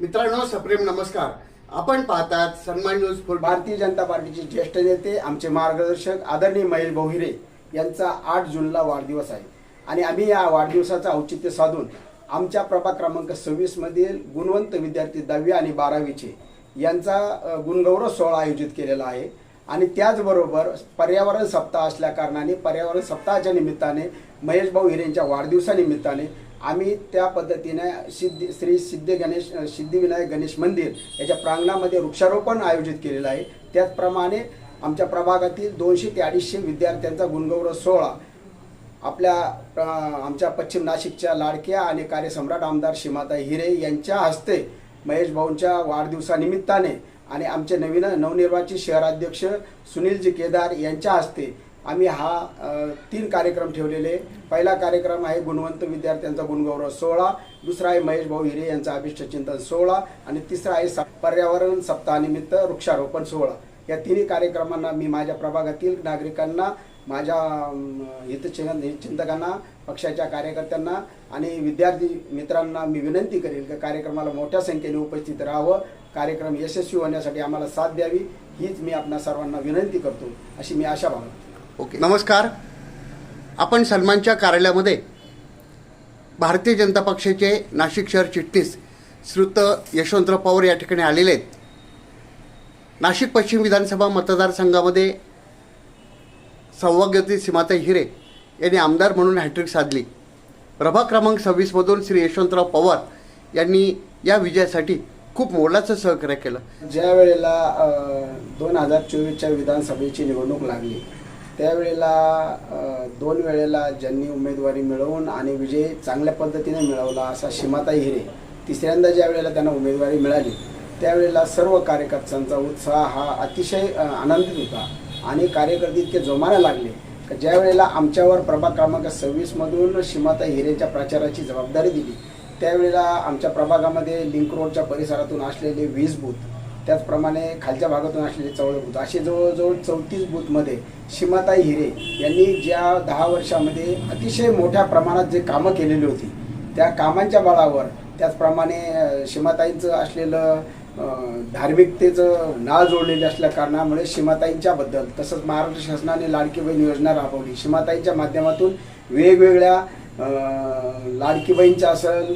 मित्रांनो सप्रेम नमस्कार. आपण पाहतात सन्मान न्यूज फुल भारतीय जनता पार्टीचे ज्येष्ठ नेते आमचे मार्गदर्शक आदरणीय महेश भाऊहिरे यांचा आठ जूनला वाढदिवस आहे. आणि आम्ही या वाढदिवसाचं औचित्य साधून आमच्या प्रभाग क्रमांक सव्वीस मधील गुणवंत विद्यार्थी दहावी आणि बारावीचे यांचा गुणगौरव सोहळा आयोजित केलेला आहे. आणि त्याचबरोबर पर्यावरण सप्ताह असल्या कारणाने पर्यावरण सप्ताहाच्या निमित्ताने महेश भाऊ हिरेंच्या वाढदिवसानिमित्ताने आम्ही त्या पद्धतीने सिद्धी श्री सिद्ध गणेश सिद्धिविनायक गणेश मंदिर याच्या प्रांगणामध्ये वृक्षारोपण आयोजित केलेलं आहे. त्याचप्रमाणे आमच्या प्रभागातील दोनशे ते अडीचशे विद्यार्थ्यांचा गुणगौरव सोहळा आपल्या आमच्या पश्चिम नाशिकच्या लाडक्या आणि कार्यसम्राट आमदार सीमाताई हिरे यांच्या हस्ते महेश भाऊंच्या वाढदिवसानिमित्ताने आणि आमचे नवीन नवनिर्वाचित शहराध्यक्ष सुनीलजी केदार यांच्या हस्ते आम्ही हा तीन कार्यक्रम ठेवलेले. पहिला कार्यक्रम आहे गुणवंत विद्यार्थ्यांचा गुणगौरव सोहळा. दुसरा आहे महेश भाऊ हिरे यांचा अभिष्ट चिंतन सोहळा. आणि तिसरा आहे स- पर्यावरण सप्ताहानिमित्त वृक्षारोपण सोहळा. या तिन्ही कार्यक्रमांना मी माझ्या प्रभागातील नागरिकांना माझ्या अम, हितचिंतकांना पक्षाच्या कार्यकर्त्यांना आणि विद्यार्थी मित्रांना मी विनंती करेल की कार्यक्रमाला मोठ्या संख्येने उपस्थित राहावं. कार्यक्रम यशस्वी होण्यासाठी आम्हाला साथ द्यावी. हीच मी आपणा सर्वांना विनंती करतो. अशी मी आशा भावना ओके. नमस्कार. आपण सलमानच्या कार्यालयामध्ये भारतीय जनता पक्षाचे नाशिक शहर चिटणीस श्रुत यशवंतराव पवार या ठिकाणी आलेले आहेत. नाशिक पश्चिम विधानसभा मतदारसंघामध्ये सौभाग्यवती सीमाताई हिरे यांनी आमदार म्हणून हॅट्रिक साधली. प्रभाग क्रमांक सव्वीसमधून श्री यशवंतराव पवार यांनी या विजयासाठी खूप मोलाचं सहकार्य केलं. ज्या वेळेला दोन हजार चोवीसच्या विधानसभेची निवडणूक लागली त्यावेळेला दोन वेळेला ज्यांनी उमेदवारी मिळवून आणि विजय चांगल्या पद्धतीने मिळवला असा शिमाताई हिरे तिसऱ्यांदा ज्या वेळेला त्यांना उमेदवारी मिळाली त्यावेळेला सर्व कार्यकर्त्यांचा उत्साह हा अतिशय आनंदित होता आणि कार्यकर्ते इतके जोमाने लागले ज्या वेळेला आमच्यावर प्रभाग क्रमांक सव्वीसमधून सीमाताई हिरेच्या प्रचाराची जबाबदारी दिली त्यावेळेला आमच्या प्रभागामध्ये लिंक रोडच्या परिसरातून असलेले वीज बूथ त्याचप्रमाणे खालच्या भागातून असलेले चौदा बूथ. असे जवळजवळ चौतीस बूथमध्ये सीमाताई हिरे यांनी ज्या दहा वर्षामध्ये अतिशय मोठ्या प्रमाणात जे कामं केलेली होती त्या कामांच्या बळावर त्याचप्रमाणे सीमाताईंचं असलेलं धार्मिकतेचं नाळ जोडलेले असल्या कारणामुळे सीमाताईंच्याबद्दल तसंच महाराष्ट्र शासनाने लाडकी बहीण योजना राबवली. सीमाताईंच्या माध्यमातून वेगवेगळ्या लाडकी बहीणच्या असेल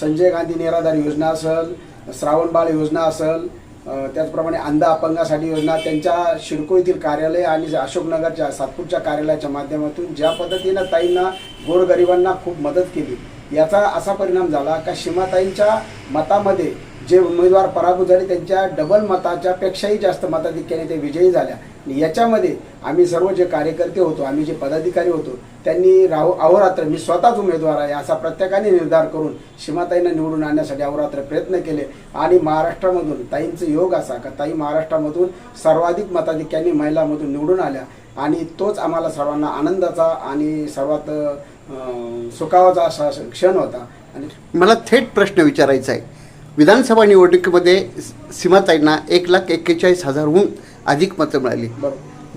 संजय गांधी निराधार योजना असेल श्रावणबाळ योजना असेल त्याचप्रमाणे अंध अपंगासाठी योजना त्यांच्या शिडको येथील कार्यालय आणि अशोकनगरच्या सातपूरच्या कार्यालयाच्या माध्यमातून ज्या पद्धतीनं ताईंना गोरगरिबांना खूप मदत केली याचा असा परिणाम झाला का सीमाताईंच्या मतामध्ये जे उमेदवार पराभूत झाले त्यांच्या डबल मताच्या पेक्षाही जास्त मताधिक्याने ते विजयी झाल्या. आणि याच्यामध्ये आम्ही सर्व जे कार्यकर्ते होतो आम्ही जे पदाधिकारी होतो त्यांनी राहू अहोरात्र मी स्वतःच उमेदवार आहे असा प्रत्येकाने निर्धार करून सीमाताईंना निवडून आणण्यासाठी अहोरात्र प्रयत्न केले. आणि महाराष्ट्रामधून ताईंचं योग असा का ताई महाराष्ट्रामधून सर्वाधिक मताधिक्यांनी महिलामधून निवडून आल्या. आणि तोच आम्हाला सर्वांना आनंदाचा आणि सर्वात सुखावाचा असा क्षण होता. आणि मला थेट प्रश्न विचारायचा आहे. विधानसभा निवडणुकीमध्ये सीमाताईंना एक लाख एक्केचाळीस हजारहून अधिक मतं मिळाली.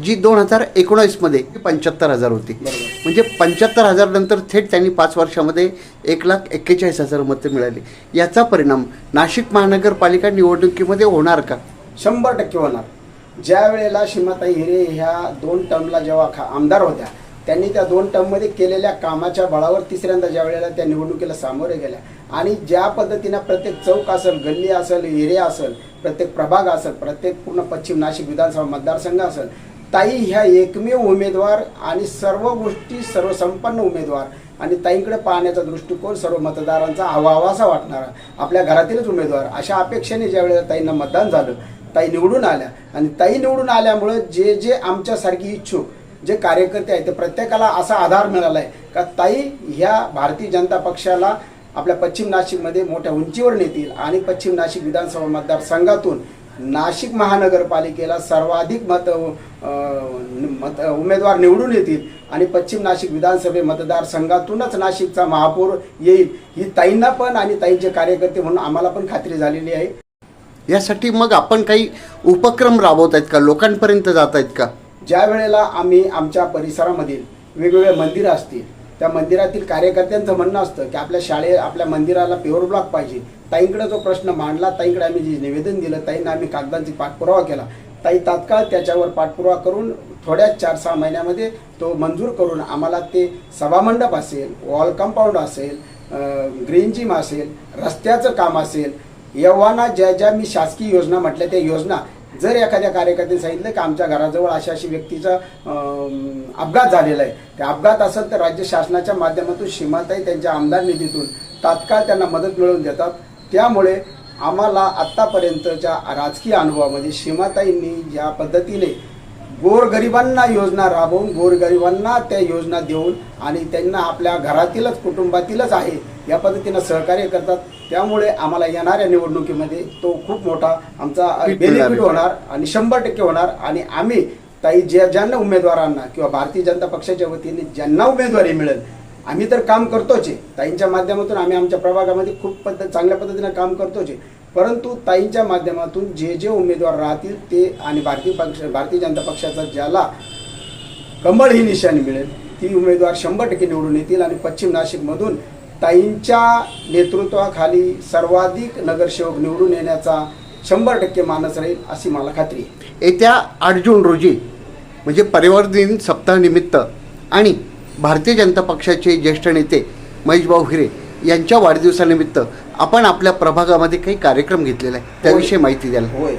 जी दोन हजार एकोणावीसमध्ये पंच्याहत्तर हजार होती. म्हणजे पंच्याहत्तर हजार नंतर थेट त्यांनी पाच वर्षामध्ये एक लाख एक्केचाळीस हजार मतं मिळाली. याचा परिणाम नाशिक महानगरपालिका निवडणुकीमध्ये होणार का? शंभर टक्के होणार. ज्या वेळेला सीमाताई हिरे ह्या दोन टर्मला जेव्हा खा आमदार होत्या त्यांनी त्या दोन टर्ममध्ये केलेल्या कामाच्या बळावर तिसऱ्यांदा ज्या वेळेला त्या निवडणुकीला सामोरे गेल्या. आणि ज्या पद्धतीनं प्रत्येक चौक असेल गल्ली असेल एरिया असेल प्रत्येक प्रभाग असेल प्रत्येक पूर्ण पश्चिम नाशिक विधानसभा मतदारसंघ असेल ताई ह्या एकमेव उमेदवार आणि सर्व गोष्टी सर्वसंपन्न उमेदवार. आणि ताईंकडे पाहण्याचा दृष्टिकोन सर्व मतदारांचा हवाहवासा वाटणारा आपल्या घरातीलच उमेदवार. अशा अपेक्षेने ज्या वेळेला ताईंना मतदान झालं ताई निवडून आल्या. आणि ताई निवडून आल्यामुळं जे जे आमच्यासारखी इच्छुक जे कार्यकर्ते आहेत ते प्रत्येकाला असा आधार मिळाला आहे का ताई ह्या भारतीय जनता पक्षाला आपल्या पश्चिम नाशिकमध्ये मोठ्या उंचीवर नेतील आणि पश्चिम नाशिक विधानसभा मतदारसंघातून नाशिक महानगरपालिकेला सर्वाधिक मत मत उमेदवार निवडून येतील आणि पश्चिम नाशिक विधानसभे मतदारसंघातूनच नाशिकचा महापौर येईल ही ताईंना पण आणि ताईंचे कार्यकर्ते म्हणून आम्हाला पण खात्री झालेली आहे. यासाठी मग आपण काही उपक्रम राबवत आहेत का? लोकांपर्यंत जात आहेत का? ज्या वेळेला आम्ही आमच्या परिसरामधील वेगवेगळे मंदिरं असतील त्या मंदिरातील कार्यकर्त्यांचं म्हणणं असतं की आपल्या शाळे आपल्या मंदिराला प्युअर ब्लॉक पाहिजे. ताईंकडे जो प्रश्न मांडला ताईंकडे आम्ही जे निवेदन दिलं ताईंना आम्ही कागदांची पाठपुरावा केला. ताई तात्काळ त्याच्यावर पाठपुरावा करून थोड्याच चार सहा महिन्यामध्ये तो मंजूर करून आम्हाला ते सभामंडप असेल वॉल कंपाऊंड असेल ग्रीन जिम असेल रस्त्याचं काम असेल एव्हाना ज्या ज्या मी शासकीय योजना म्हटल्या त्या योजना जर एखाद्या कार्यकर्त्याने सांगितलं की आमच्या घराजवळ अशा अशी व्यक्तीचा अपघात झालेला आहे ते अपघात असेल तर राज्य शासनाच्या माध्यमातून सीमाताई त्यांच्या आमदार निधीतून तात्काळ त्यांना मदत मिळवून देतात. त्यामुळे आम्हाला आत्तापर्यंतच्या राजकीय अनुभवामध्ये सीमाताईंनी ज्या पद्धतीने गोरगरिबांना योजना राबवून गोरगरिबांना त्या योजना देऊन आणि त्यांना आपल्या घरातीलच कुटुंबातीलच आहे या पद्धतीनं सहकार्य करतात. त्यामुळे आम्हाला येणाऱ्या निवडणुकीमध्ये तो खूप मोठा आमचा बेनिफिट. होणार आणि शंभर टक्के होणार. आणि आम्ही ताई ज्या ज्यांना उमेदवारांना किंवा भारतीय जनता पक्षाच्या वतीने ज्यांना उमेदवारी मिळेल आम्ही तर काम करतोच आहे. ताईंच्या माध्यमातून आम्ही आमच्या प्रभागामध्ये खूप पद्धत चांगल्या पद्धतीने काम करतोच आहे. परंतु ताईंच्या माध्यमातून जे जे उमेदवार राहतील ते आणि भारतीय पक्ष भारतीय जनता पक्षाचा ज्याला कमळ ही निशाणी मिळेल ती उमेदवार शंभर टक्के निवडून येतील आणि पश्चिम नाशिकमधून ताईंच्या नेतृत्वाखाली सर्वाधिक नगरसेवक निवडून येण्याचा शंभर टक्के मानस राहील अशी मला खात्री आहे. येत्या आठ जून रोजी म्हणजे परिवार दिन सप्ताहानिमित्त आणि भारतीय जनता पक्षाचे ज्येष्ठ नेते महेशभाऊ हिरे यांच्या वाढदिवसानिमित्त आपण आपल्या प्रभागामध्ये काही कार्यक्रम घेतलेला आहे. त्याविषयी माहिती द्याल. होय.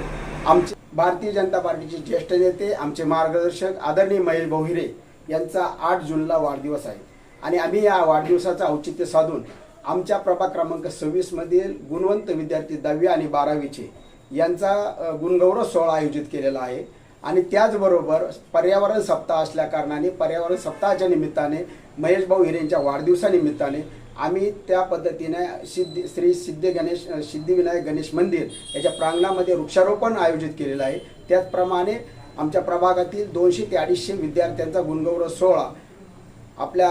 आमचे भारतीय जनता पार्टीचे ज्येष्ठ नेते आमचे मार्गदर्शक आदरणीय महेश भाऊहिरे यांचा आठ जूनला वाढदिवस आहे. आणि आम्ही या वाढदिवसाचं औचित्य साधून आमच्या प्रभाग क्रमांक सव्वीस मधील गुणवंत विद्यार्थी दहावी आणि बारावीचे यांचा गुणगौरव सोहळा आयोजित केलेला आहे. आणि त्याचबरोबर पर्यावरण सप्ताह असल्या कारणाने पर्यावरण सप्ताहाच्या निमित्ताने महेश भाऊ हिरेंच्या वाढदिवसानिमित्ताने आम्ही त्या पद्धतीने सिद्धी श्री सिद्ध गणेश सिद्धिविनायक गणेश मंदिर याच्या प्रांगणामध्ये वृक्षारोपण आयोजित केलेलं आहे. त्याचप्रमाणे आमच्या प्रभागातील दोनशे ते अडीचशे विद्यार्थ्यांचा गुणगौरव सोहळा आपल्या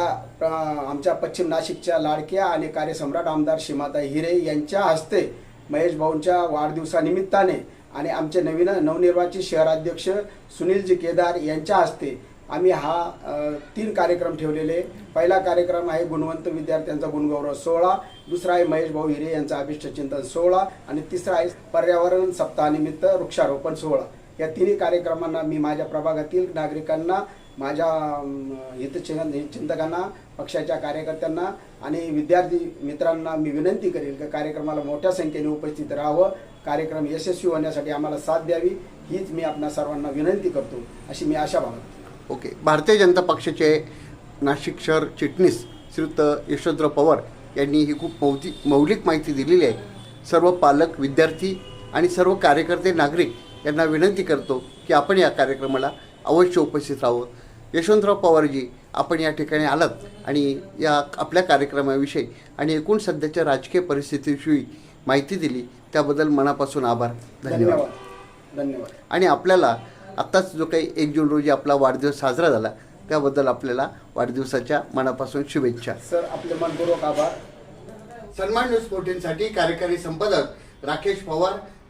आमच्या पश्चिम नाशिकच्या लाडक्या आणि कार्यसम्राट आमदार शिमाता हिरे यांच्या हस्ते महेश भाऊंच्या वाढदिवसानिमित्ताने आणि आमचे नवीन नवनिर्वाचित शहराध्यक्ष सुनीलजी केदार यांच्या हस्ते आम्ही हा तीन कार्यक्रम ठेवलेले. पहिला कार्यक्रम आहे गुणवंत विद्यार्थ्यांचा गुणगौरव सोहळा. दुसरा आहे महेश भाऊ हिरे यांचा अभिष्ट चिंतन सोहळा. आणि तिसरा आहे पर्यावरण सप्ताहानिमित्त वृक्षारोपण सोहळा. या तिन्ही कार्यक्रमांना मी माझ्या प्रभागातील नागरिकांना माझ्या अम, चिंतकांना पक्षाच्या कार्यकर्त्यांना आणि विद्यार्थी मित्रांना मी विनंती करेल की कार्यक्रमाला मोठ्या संख्येने उपस्थित राहावं. कार्यक्रम यशस्वी होण्यासाठी आम्हाला साथ द्यावी. हीच मी आपणा सर्वांना विनंती करतो. अशी मी आशा बाळगतो. ओके. भारतीय जनता पक्षाचे नाशिक शहर चिटणीस श्रीयुत यशवंतराव पवार यांनी ही खूप मौती मौलिक माहिती दिलेली आहे. सर्व पालक विद्यार्थी आणि सर्व कार्यकर्ते नागरिक यांना विनंती करतो की आपण या कार्यक्रमाला अवश्य उपस्थित राहावं. यशवंतराव पवारजी आपण या ठिकाणी आलात आणि या आपल्या कार्यक्रमाविषयी आणि एकूण सध्याच्या राजकीय परिस्थितीविषयी माहिती दिली त्याबद्दल मनापासून आभार. धन्यवाद. धन्यवाद. आणि आपल्याला आत्ताच जो काही एक जून रोजी आपला वाढदिवस साजरा झाला त्याबद्दल आपल्याला वाढदिवसाच्या मनापासून शुभेच्छा. सर आपले मनपूर्वक आभार. सन्मान न्यूज फोर्टीनसाठी कार्यकारी संपादक राकेश पवार